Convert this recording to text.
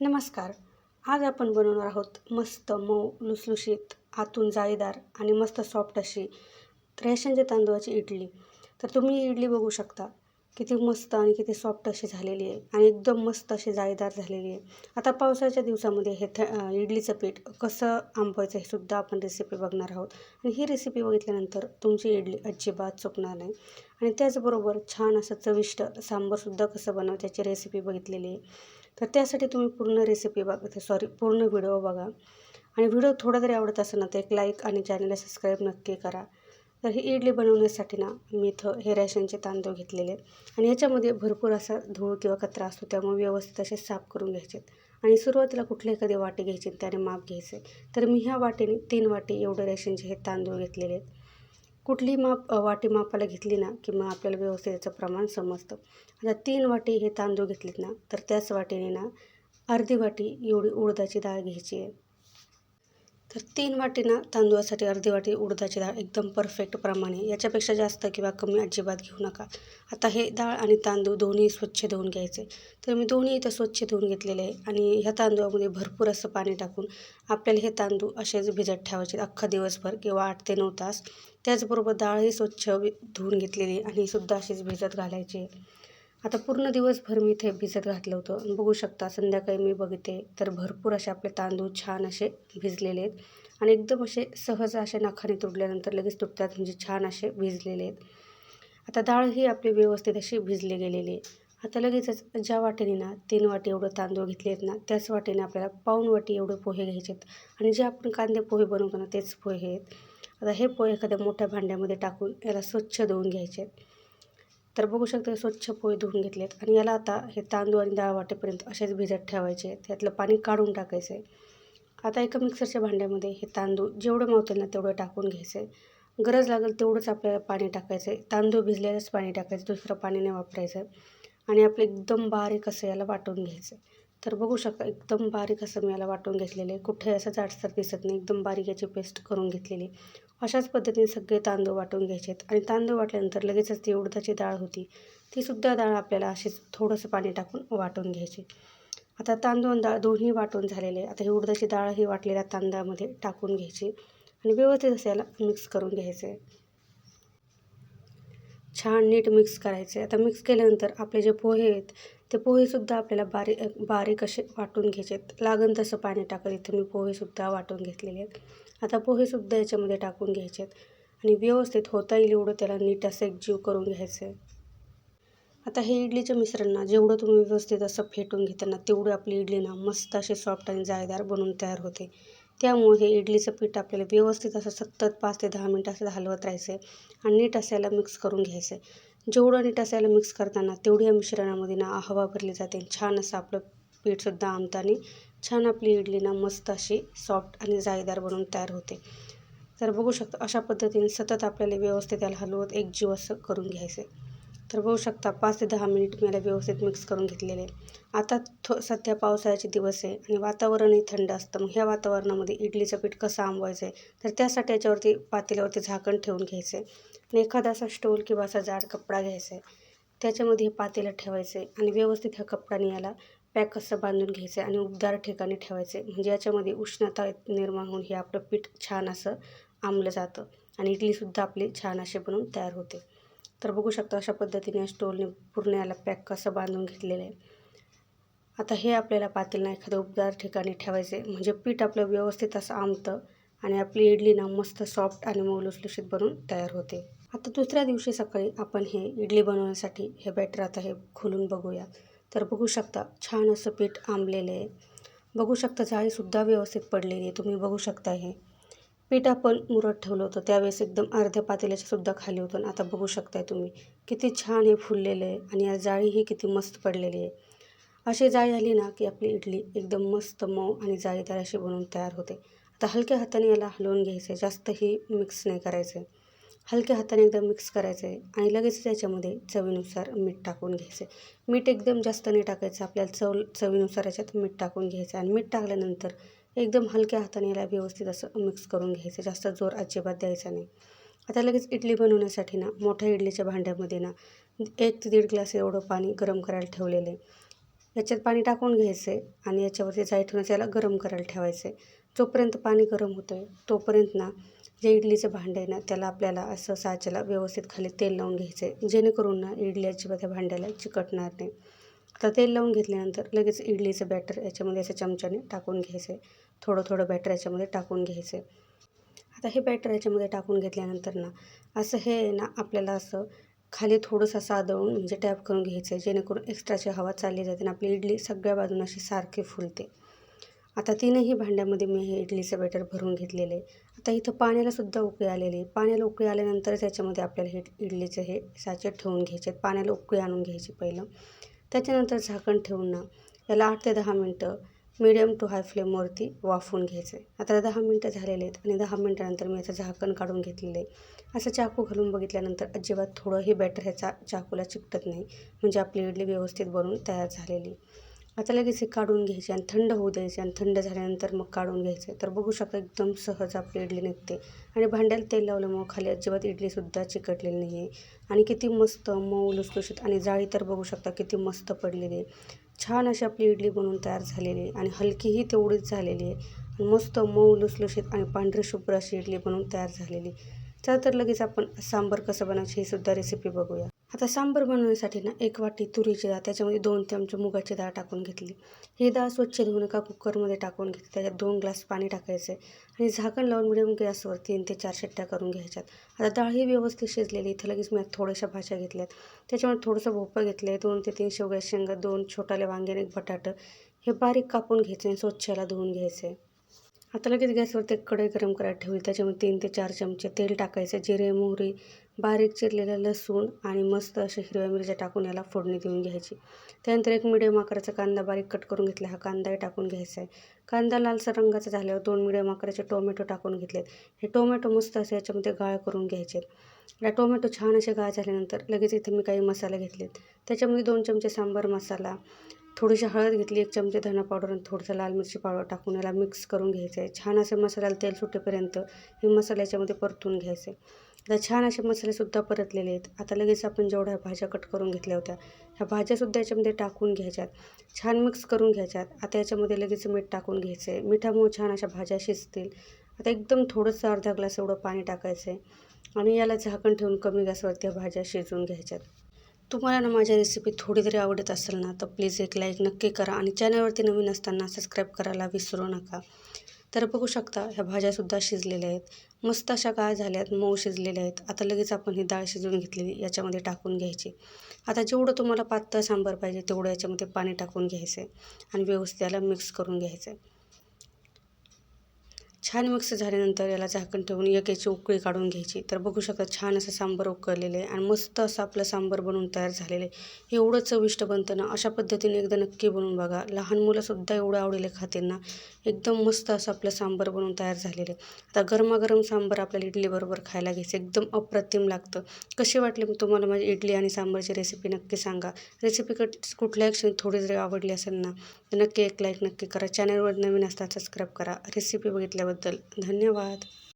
नमस्कार. आज आपण बनवणार आहोत मस्त मऊ लुसलुशीत आतून जाळीदार आणि मस्त सॉफ्ट अशी रेशनच्या तांदूळाची इडली. तर तुम्ही ही इडली बघू शकता. किती मस्त आणि किती सॉफ्ट अशी झालेली आहे आणि एकदम मस्त अशी जाळीदार झालेली आहे. आता पावसाळ्याच्या दिवसामध्ये हे थ इडलीचं पीठ कसं आंबवायचं हे सुद्धा आपण रेसिपी बघणार आहोत. आणि ही रेसिपी बघितल्यानंतर तुमची इडली अजिबात चुकणार नाही. आणि त्याचबरोबर छान असं चविष्ट सांबरसुद्धा कसं बनवायचं याची रेसिपी बघितलेली आहे. तर त्यासाठी तुम्ही पूर्ण रेसिपी बघा सॉरी पूर्ण व्हिडिओ बघा. आणि व्हिडिओ थोडा जरी आवडत असेल ना तर एक लाईक आणि चॅनलला सबस्क्राईब नक्की करा. तर ही इडली बनवण्यासाठी ना मी इथं हे रॅशनचे तांदूळ घेतलेले आहेत. आणि याच्यामध्ये भरपूर असा धूळ किंवा कचरा असतो त्यामुळे व्यवस्थित असे साफ करून घ्यायचे आणि सुरुवातीला कुठले एखादी वाटी घ्यायची त्याने माप घ्यायचे तर मी ह्या वाटीने तीन वाटी एवढे रेशनचे हे तांदूळ घेतलेले आहेत. कुठली माप वाटी मापाला घेतली ना की मग आपल्याला व्यवस्थित याचं प्रमाण समजतं. आता तीन वाटी हे तांदूळ घेतलेत ना तर त्याच वाटीने ना अर्धी वाटी एवढी उडदाची डाळ घ्यायची आहे. तर तीन वाटी ना तांदूळासाठी अर्धी वाटी उडदाची डाळ एकदम परफेक्ट प्रमाणे. याच्यापेक्षा जास्त किंवा कमी अजिबात घेऊ नका. आता हे डाळ आणि तांदूळ दोन्ही स्वच्छ धुवून घ्यायचे. तर मी दोन्ही इथं स्वच्छ धुवून घेतलेले आहे आणि ह्या तांदूळामध्ये भरपूर असं पाणी टाकून आपल्याला हे तांदूळ असेच भिजत ठेवायचे अख्खा दिवसभर किंवा आठ ते नऊ तास. त्याचबरोबर डाळही स्वच्छ धुवून घेतलेली आणि सुद्धा अशीच भिजत घालायची आता पूर्ण दिवसभर मी इथे भिजत घातलं होतं. आणि बघू शकता संध्याकाळी मी बघते तर भरपूर असे आपले तांदूळ छान असे भिजलेले आहेत. आणि एकदम असे सहज असे नखाने तुटल्यानंतर लगेच तुटतात म्हणजे छान असे भिजलेले आहेत. आता डाळ ही आपली व्यवस्थित अशी भिजली गेलेली आहे. आता लगेचच ज्या वाटेने ना तीन वाटी एवढं तांदूळ घेतले आहेत ना त्याच वाटेने आपल्याला पाऊण वाटी एवढे पोहे घ्यायचे आहेत. आणि जे आपण कांदे पोहे बनवतो ना तेच पोहे आहेत. आता हे पोहे एखाद्या मोठ्या भांड्यामध्ये टाकून याला स्वच्छ धुवून घ्यायचे आहेत. तर बघू शकता स्वच्छ पोहे धुवून घेतलेत आणि याला आता हे तांदूळ आणि डाळ वाटेपर्यंत असेच भिजत ठेवायचे त्यातलं पाणी काढून टाकायचं आहे. आता एका मिक्सरच्या भांड्यामध्ये हे तांदूळ जेवढं मावतील ना तेवढं टाकून घ्यायचं आहे. गरज लागेल तेवढंच आपल्याला पाणी टाकायचं आहे. तांदूळ भिजलेलंच पाणी टाकायचं दुसरं पाणी नाही वापरायचं. आणि आपलं एकदम बारीक असं याला वाटून घ्यायचं तर बघू शकता एकदम बारीक असं मी याला वाटून घेतलेलं आहे. कुठे असं जाडसर दिसत नाही. एकदम बारीक याची पेस्ट करून घेतलेली अशाच पद्धतीने सगळे तांदूळ वाटून घ्यायचे आहेत आणि तांदूळ वाटल्यानंतर लगेचच ती उडदाची डाळ होती. तीसुद्धा डाळ आपल्याला अशीच थोडंसं पाणी टाकून वाटून घ्यायची. आता तांदूळ डाळ दोन्ही वाटून झालेले. आता ही उडदाची डाळ ही वाटलेल्या तांदळामध्ये टाकून घ्यायची. आणि व्यवस्थित असं याला मिक्स करून घ्यायचं. आहे छान नीट मिक्स करायचे आता मिक्स केल्यानंतर आपले जे पोहे आहेत ते पोहेसुद्धा आपल्याला बारीक बारीक असे वाटून घ्यायचे आहेत. लागन तसं पाणी टाकत इथे मी पोहेसुद्धा वाटून घेतलेले आहेत. आता पोहेसुद्धा याच्यामध्ये टाकून घ्यायचे आहेत. आणि व्यवस्थित होता येईल एवढं त्याला नीट असं एकजीव करून घ्यायचं आहे. आता हे इडलीच्या मिश्रण ना जेवढं तुम्ही व्यवस्थित असं फेटून घेता ना तेवढी आपली इडली ना मस्त अशी सॉफ्ट आणि जाळीदार बनून तयार होते. त्यामुळे हे इडलीचं पीठ आपल्याला व्यवस्थित असं सतत पाच ते दहा मिनटं असं हलवत राहायचं आहे आणि नीट असायला मिक्स करून घ्यायचं. आहे जेवढं नीट असायला मिक्स करताना तेवढी या मिश्रणामध्ये ना हवा भरली जाते छान असं आपलं पीठसुद्धा आमताने छान आपली इडली ना मस्त अशी सॉफ्ट आणि जाळीदार बनून तयार होते. तर बघू शकता अशा पद्धतीने सतत आपल्याला व्यवस्थित त्याला हलवत एक जीव असं करून घ्यायचं. आहे तर बघू शकता पाच ते दहा मिनिट मी याला व्यवस्थित मिक्स करून घेतलेले. आहे आता थो सध्या पावसाळ्याचे दिवस आहे आणि वातावरणही थंड असतं. मग ह्या वातावरणामध्ये इडलीचं पीठ कसं आंबवायचं आहे? तर त्यासाठी याच्यावरती पातेल्यावरती झाकण ठेवून घ्यायचं आहे. आणि एखादा असा स्टोल किंवा असा जाड कपडा घ्यायचा आहे. त्याच्यामध्ये हे पातेलं ठेवायचं आहे आणि व्यवस्थित ह्या कपड्याने याला पॅक असं बांधून घ्यायचं आहे आणि उबदार ठिकाणी ठेवायचं आहे. म्हणजे याच्यामध्ये उष्णता निर्माण होऊन हे आपलं पीठ छान असं आंबलं जातं आणि इडलीसुद्धा आपली छान असे बनवून तयार होते. तर बघू शकता अशा पद्धतीने स्टोलने पूर्ण याला पॅक कसं बांधून घेतलेलं आहे. आता हे आपल्याला पातेलना एखाद्या उबदार ठिकाणी ठेवायचे म्हणजे पीठ आपलं व्यवस्थित असं आमतं आणि आपली इडली ना मस्त सॉफ्ट आणि मऊ लुसलुशीत बनून तयार होते. आता दुसऱ्या दिवशी सकाळी आपण हे इडली बनवण्यासाठी हे बॅटर आता हे खोलून बघूया. तर बघू शकता छान असं पीठ आंबलेलं आहे. बघू शकता जाळीसुद्धा व्यवस्थित पडलेली आहे. तुम्ही बघू शकता हे. पीठ आपण मुरत ठेवलं होतं. त्यावेळेस एकदम अर्ध्या पातेल्याच्या सुद्धा खाली होतं. आणि आता बघू शकताय तुम्ही किती छान हे फुललेलं आहे आणि या जाळीही किती मस्त पडलेली आहे. अशी जाळी आली ना की आपली इडली एकदम मस्त मऊ आणि जाळीदार अशी बनवून तयार होते. आता हलक्या हाताने याला हलवून घ्यायचं आहे जास्तही मिक्स नाही करायचं आहे हलक्या हाताने एकदम मिक्स करायचं आहे आणि लगेच त्याच्यामध्ये चवीनुसार मीठ टाकून घ्यायचं आहे मीठ एकदम जास्त नाही टाकायचं. आपल्याला चव चवीनुसार याच्यात मीठ टाकून घ्यायचं आणि मीठ टाकल्यानंतर एकदम हलक्या हाताने याला व्यवस्थित असं मिक्स करून घ्यायचं. जास्त जोर अजिबात द्यायचा नाही. आता लगेच इडली बनवण्यासाठी ना मोठ्या इडलीच्या भांड्यामध्ये ना एक ते दीड ग्लास एवढं पाणी गरम करायला ठेवलेलं आहे. याच्यात पाणी टाकून घ्यायचं आहे आणि याच्यावरती जाई ठेवण्याचं याला गरम करायला ठेवायचं आहे जोपर्यंत पाणी गरम होतं आहे तोपर्यंत ना जे इडलीचं भांडं आहे ना त्याला आपल्याला असं साच्याला व्यवस्थित खाली तेल लावून घ्यायचं आहे जेणेकरून ना इडली अजिबात त्या भांड्याला चिकटणार नाही. आता तेल लावून घेतल्यानंतर लगेच इडलीचं बॅटर याच्यामध्ये असं चमच्याने टाकून घ्यायचं. आहे थोडं थोडं बॅटर याच्यामध्ये टाकून घ्यायचं. आहे आता हे बॅटर याच्यामध्ये टाकून घेतल्यानंतर ना असं हे आहे ना आपल्याला असं खाली थोडंसं सादळून म्हणजे टॅप करून घ्यायचं आहे जेणेकरून एक्स्ट्राची हवा चालली जाते आणि आपली इडली सगळ्या बाजून अशी सारखी फुलते. आता तीनही भांड्यामध्ये मी हे इडलीचं बॅटर भरून घेतलेलं आहे. आता इथं पाण्यालासुद्धा उकळी आलेली आहे. पाण्याला उकळी आल्यानंतरच याच्यामध्ये आपल्याला हे इडलीचं हे साचे ठेवून घ्यायचे आहेत. पाण्याला उकळी आणून घ्यायची पहिलं. त्याच्यानंतर झाकण ठेवून ना याला आठ ते दहा मिनटं मिडियम टू हाय फ्लेमवरती वाफवून घ्यायचं. आहे आता दहा मिनटं झालेले आहेत आणि दहा मिनटानंतर मी याचं झाकण काढून घेतलेलं आहे. असं चाकू घालून बघितल्यानंतर अजिबात थोडंही बॅटर ह्याचा चाकूला चिकटत नाही. म्हणजे आपली इडली व्यवस्थित बनून तयार झालेली. आता लगेच हे काढून घ्यायचे आणि थंड होऊ द्यायचे आणि थंड झाल्यानंतर मग काढून घ्यायचे. तर बघू शकता एकदम सहज आपली इडली निघते. आणि भांड्याला तेल लावल्यामुळं खाली अजिबात इडलीसुद्धा चिकटलेली नाही आहे आणि किती मस्त मऊ लुसलुशीत आणि जाळी तर बघू शकता किती मस्त पडलेली आहे. छान अशी आपली इडली बनवून तयार झालेली आहे. आणि हलकीही तेवढीच झालेली आहे. आणि मस्त मऊ लुसलुशीत आणि पांढरी शुभ्र अशी इडली बनवून तयार झालेली चला तर लगेच आपण सांबर कसं बनायचं ही सुद्धा रेसिपी बघूया. आता सांबर बनवण्यासाठी ना एक वाटी तुरीची डाळ त्याच्यामध्ये दोन चमचे मुगाची डाळ टाकून घेतली. ही डाळ स्वच्छ धुवून एका कुकरमध्ये टाकून घेतली. त्याच्यात दोन ग्लास पाणी टाकायचं आणि झाकण लावून मिडियम गॅसवर तीन ते चार शिट्ट्या करून घ्यायच्यात. आता डाळ ही व्यवस्थित शिजलेली इथं लगेच मी थोड्याशा भाज्या घेतल्यात. त्याच्यामुळे थोडंसं भोपळं घेतलं आहे दोन ते तीन शेवग्या शेंगा दोन छोटाले वांगे एक बटाटं. हे बारीक कापून घ्यायचं आणि स्वच्छला धुवून घ्यायचं. आता लगेच गॅसवर ते कढई गरम करायला ठेवली. त्याच्यामध्ये तीन ते चार चमचे तेल टाकायचं. जिरे मोहरी बारीक चिरलेलं लसूण आणि मस्त अशा हिरव्या मिरच्या टाकून याला फोडणी देऊन घ्यायची. त्यानंतर एक मिडियम आकाराचा कांदा बारीक कट करून घेतला. हा कांदाही टाकून घ्यायचा आहे. कांदा लालसर रंगाचा झाल्यावर दोन मिडियम आकाराचे टोमॅटो टाकून घेतलेत. हे टोमॅटो मस्त असे याच्यामध्ये गाळ करून घ्यायचे. या टोमॅटो छान असे गाळ झाल्यानंतर लगेच इथे मी काही मसाले घेतलेत. त्याच्यामध्ये दोन चमचे सांबार मसाला थोडीशी हळद घेतली एक चमचे धना पावडर आणि थोडंसं लाल मिरची पावडर टाकून याला मिक्स करून घ्यायचं आहे छान असे मसाल्याला तेल सुटेपर्यंत हे मसाले याच्यामध्ये परतून घ्यायचे. आता छान असे मसालेसुद्धा परतलेले आहेत. आता लगेच आपण जेवढ्या भाज्या कट करून घेतल्या होत्या ह्या भाज्यासुद्धा याच्यामध्ये टाकून घ्यायच्यात. छान मिक्स करून घ्यायच्यात. आता याच्यामध्ये लगेच मीठ टाकून घ्यायचं आहे मिठामुळे छान अशा भाज्या शिजतील. आता एकदम थोडंसं अर्धा ग्लास एवढं पाणी टाकायचं आहे आणि याला झाकण ठेवून कमी गॅसवरती ह्या भाज्या शिजवून घ्यायच्यात. तुम्हाला ना माझ्या रेसिपी थोडी तरी आवडत असेल ना तर प्लीज एक लाईक नक्की करा आणि चॅनलवरती नवीन असताना सबस्क्राईब करायला विसरू नका. तर बघू शकता ह्या भाज्यासुद्धा शिजलेल्या आहेत. मस्त अशा काय झाल्यात मऊ शिजलेल्या आहेत. आता लगेच आपण ही डाळ शिजवून घेतलेली याच्यामध्ये टाकून घ्यायची. आता जेवढं तुम्हाला पातळ सांबार पाहिजे तेवढं याच्यामध्ये पाणी टाकून घ्यायचं आहे आणि व्यवस्थित याला मिक्स करून घ्यायचं आहे छान मिक्स झाल्यानंतर याला झाकण ठेवून एक याची उकळी काढून घ्यायची. तर बघू शकता छान असं सांबर उकळलेलं आहे आणि मस्त असं आपलं सांबर बनवून तयार झालेलं आहे. एवढं चविष्ट बनतं ना अशा पद्धतीने एकदा नक्की बनवून बघा. लहान मुलंसुद्धा एवढं आवडीले खातील ना एकदम मस्त असं आपलं सांबर बनवून तयार झालेलं आहे. आता गरमागरम सांबर आपल्याला इडलीबरोबर खायला घ्यायचं एकदम अप्रतिम लागतं. कशी वाटली मग तुम्हाला माझी इडली आणि सांबारची रेसिपी नक्की सांगा. रेसिपी कट कुठल्याही क्षणी थोडी जरी आवडली असेल ना तर नक्की एक लाईक नक्की करा. चॅनलवर नवीन असतात सबस्क्राईब करा. रेसिपी बघितल्यावर ऐकल्याबद्दल धन्यवाद.